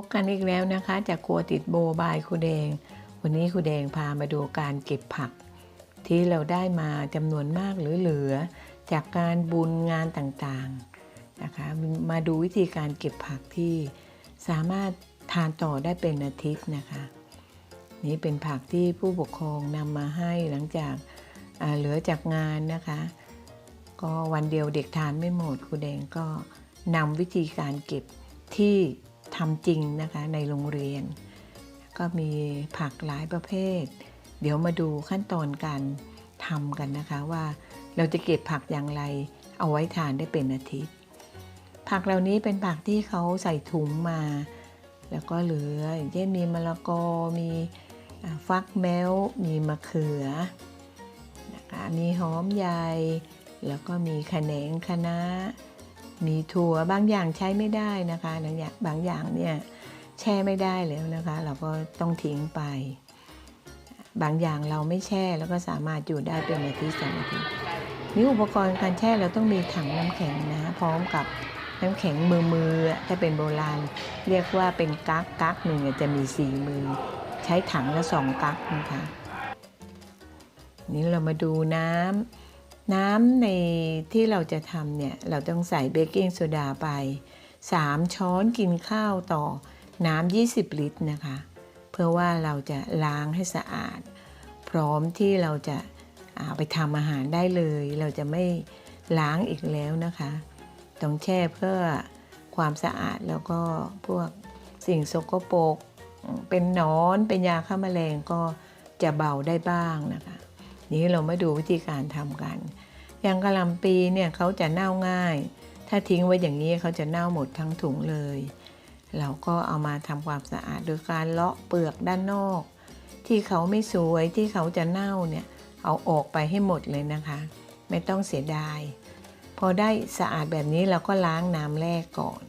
พบกันอีกแล้วนะคะ จากครัวติดโบบายครูแดง วันนี้ครูแดงพามาดูการเก็บผัก ที่เราได้มาจำนวนมากหรือเหลือจากการบุญงานต่างๆนะคะมาดูวิธีการเก็บผักที่สามารถทานต่อได้เป็นอาทิตย์นะคะ นี่เป็นผักที่ผู้ปกครองนำมาให้หลังจากเหลือจากงานนะคะ ก็วันเดียวเด็กทานไม่หมดครูแดงก็นำวิธีการเก็บที่ ทำจริงนะคะในโรงเรียน ก็มีผักหลายประเภท เดี๋ยวมาดูขั้นตอนการทำกันนะคะว่าเราจะเก็บผักอย่างไร เอาไว้ทานได้เป็นอาทิตย์ ผักเหล่านี้เป็นผักที่เขาใส่ถุงมา แล้วก็เหลือเช่นมีมะละกอ มีฟักแมวมีมะเขือนะคะมีหอมใหญ่ แล้วก็มีขแหนงคะน้า มีถั่วบางอย่างใช้ไม่ได้นะคะบางอย่างบางอย่างเนี่ยแช่ไม่ได้แล้วนะคะ เราก็ต้องทิ้งไป บางอย่างเราไม่แช่แล้วก็สามารถอยู่ได้เป็นอาทิตย์สองอาทิตย์นี่อุปกรณ์การแช่เราต้องมีถังน้ำแข็งนะพร้อมกับน้ำแข็งมือมือถ้าเป็นโบราณ เรียกว่าเป็นกักกักหนึ่งจะมีสี่มือ ใช้ถังละสองกักนะคะ นี่เรามาดูน้ำ น้ำในที่เราจะทำเนี่ย เราต้องใส่เบกกิ้งโซดาไป 3 ช้อนกินข้าวต่อน้ำ 20 ลิตรนะคะ เพื่อว่าเราจะล้างให้สะอาด พร้อมที่เราจะเอาไปทำอาหารได้เลย เราจะไม่ล้างอีกแล้วนะคะ ต้องแช่เพื่อความสะอาดแล้วก็พวกสิ่งสกปรกเป็นนอนเป็นยาฆ่าแมลงก็จะเบาได้บ้างนะคะ นี้เรามาดูวิธีการทำกัน อย่างกะหล่ำปีเนี่ยเขาจะเน่าง่าย ถ้าทิ้งไว้อย่างนี้เขาจะเน่าหมดทั้งถุงเลย เราก็เอามาทำความสะอาดโดยการเลาะเปลือกด้านนอก ที่เขาไม่สวยที่เขาจะเน่าเนี่ยเอาออกไปให้หมดเลยนะคะ ไม่ต้องเสียดาย พอได้สะอาดแบบนี้เราก็ล้างน้ำแรกก่อน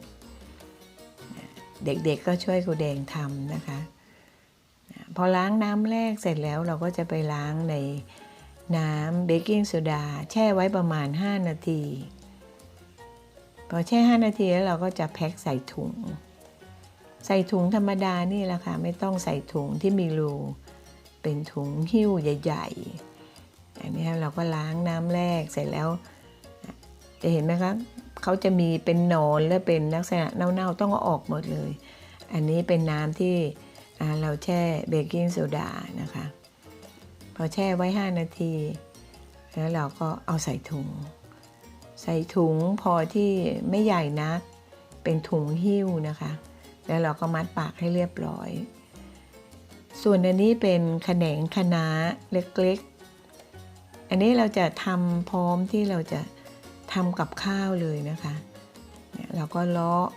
เด็กๆก็ช่วยครูแดงทำนะคะพอล้างน้ำแรกเสร็จแล้วเราก็จะไปล้างใน น้ำเบกกิ้งโซดาแช่ไว้ประมาณ 5 นาที พอแช่ 5 นาทีแล้วเราก็จะแพ็คใส่ถุง ใส่ถุงธรรมดานี่แหละค่ะ ไม่ต้องใส่ถุงที่มีรู เป็นถุงหิ้วใหญ่ๆ อันนี้เราก็ล้างน้ำแรกเสร็จแล้ว จะเห็นไหมคะเขาจะมีเป็นนอนและเป็นลักษณะเน่าๆ ต้องเอาออกหมดเลย อันนี้เป็นน้ำที่เราแช่เบกกิ้งโซดานะคะ พอแช่ไว้ 5 นาที แล้วเราก็เอาใส่ถุง ใส่ถุงพอที่ไม่ใหญ่นัก เป็นถุงหิ้วนะคะ แล้วเราก็มัดปากให้เรียบร้อย ส่วนอันนี้เป็นขแขนงคะน้าเล็กๆ อันนี้เราจะทำพร้อมที่เราจะทำกับข้าวเลยนะคะเนี่ยเราก็เลาะ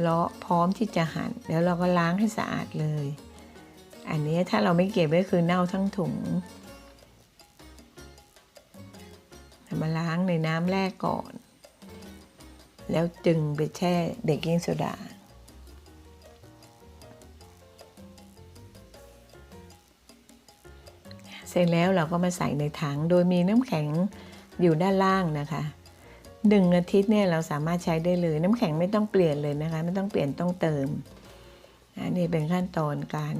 เลาะพร้อมที่จะหั่นแล้วเราก็ล้างให้สะอาดเลย อันนี้ถ้าเราไม่เก็บก็คือเน่าทั้งถุงมาล้างในน้ำแรกก่อน แล้วจึงไปแช่เบกกิ้งโซดาเสร็จแล้วเราก็มาใส่ในถังโดยมีน้ำแข็งอยู่ด้านล่างนะคะหนึ่งอาทิตย์เนี่ยเราสามารถใช้ได้เลยน้ำแข็งไม่ต้องเปลี่ยนเลยนะคะ ไม่ต้องเปลี่ยนต้องเติมอันนี้เป็นขั้นตอนการ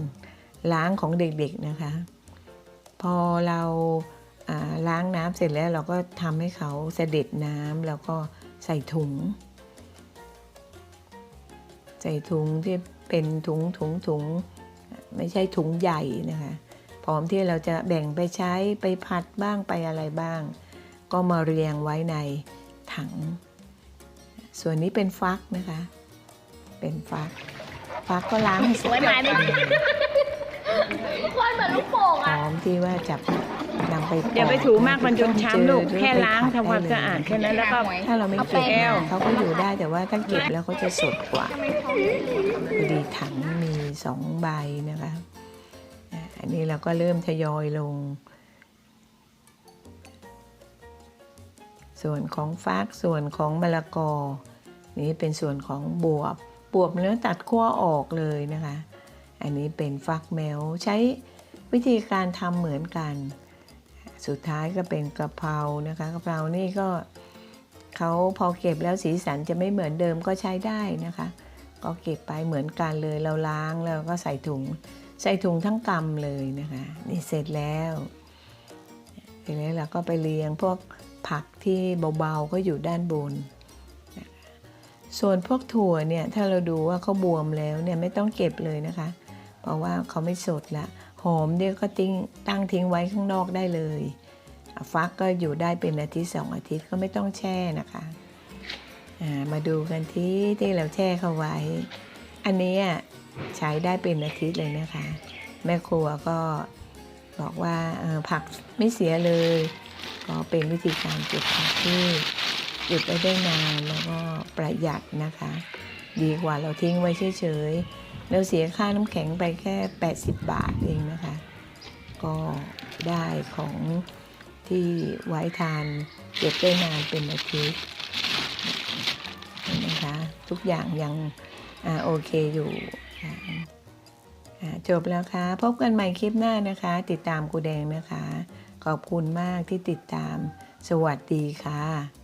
ล้างของเด็กๆนะคะ พอเราาล้างน้ำเสร็จแล้วเราก็ทำให้เขาเสด็จน้ำแล้วก็ใส่ถุง ใส่ถุงที่เป็นถุงถุงถุงไม่ใช่ถุงใหญ่นะคะ พร้อมที่เราจะแบ่งไปใช้ไปผัดบ้างไปอะไรบ้าง ก็มาเรียงไว้ในถัง ส่วนนี้เป็นฟักนะคะ เป็นฟัก ฟักก็ล้างให้สะอาด คนเหมือนลูกโป่งพอะร้อมที่ว่าจะนำไปปกอย่าไปถูมากมันจนช้ำลูกต้มจืดแค่หรือล้างไปผัดทำความได้สะอาดเลยแค่นั้นแล้วก็ ถ้าเราไม่เก็บเอาแป้งเขาก็อยู่ได้แต่ว่าถ้าเก็บแล้วเขาจะสดกว่าพอดีถังมีสองใบนะคะอะอันนี้เราก็เริ่มทยอยลง ส่วนของฟักส่วนของมะละกอ นี่เป็นส่วนของบวบ บวบเนื้อตัดขั้วออกเลยนะคะ อันนี้เป็นฟักแมวใช้วิธีการทำเหมือนกัน สุดท้ายก็เป็นกะเพรานะคะกะเพรานี่ก็เขาพอเก็บแล้วสีสันจะไม่เหมือนเดิมก็ใช้ได้นะคะ ก็เก็บไปเหมือนกันเลยเราล้างแล้วก็ใส่ถุง ใส่ถุงทั้งกำเลยนะคะ นี่เสร็จแล้วเสร็จแล้วเราก็ไปเรียงพวกผักที่เบาๆก็อยู่ด้านบน ส่วนพวกถั่วเนี่ยถ้าเราดูว่าเขาบวมแล้วเนี่ยไม่ต้องเก็บเลยนะคะ เพราะว่าเขาไม่สดละหอมเนี่ยก็ติ้งตั้งทิ้งไว้ข้างนอกได้เลยฟักก็อยู่ได้เป็นอาทิตย์สองอาทิตย์ก็ไม่ต้องแช่นะคะมาดูกันที่ที่เราแช่เขาไว้ อันนี้ใช้ได้เป็นอาทิตย์เลยนะคะ แม่ครัวก็บอกว่าผักไม่เสียเลย ก็เป็นวิธีการเก็บผักที่เก็บไว้ได้นานแล้วก็ประหยัดนะคะ ดีกว่าเราทิ้งไว้เฉยๆ เราเสียค่าน้ำแข็งไปแค่ 80 บาทเองนะคะ ก็ได้ของที่ไว้ทานเก็บได้นานเป็นอาทิตย์นไหมคะ ทุกอย่างยังอโอเคอยู่จบแล้วค่ะ พบกันใหม่คลิปหน้านะคะ ติดตามกูแดงนะคะ ขอบคุณมากที่ติดตามสวัสดีค่ะ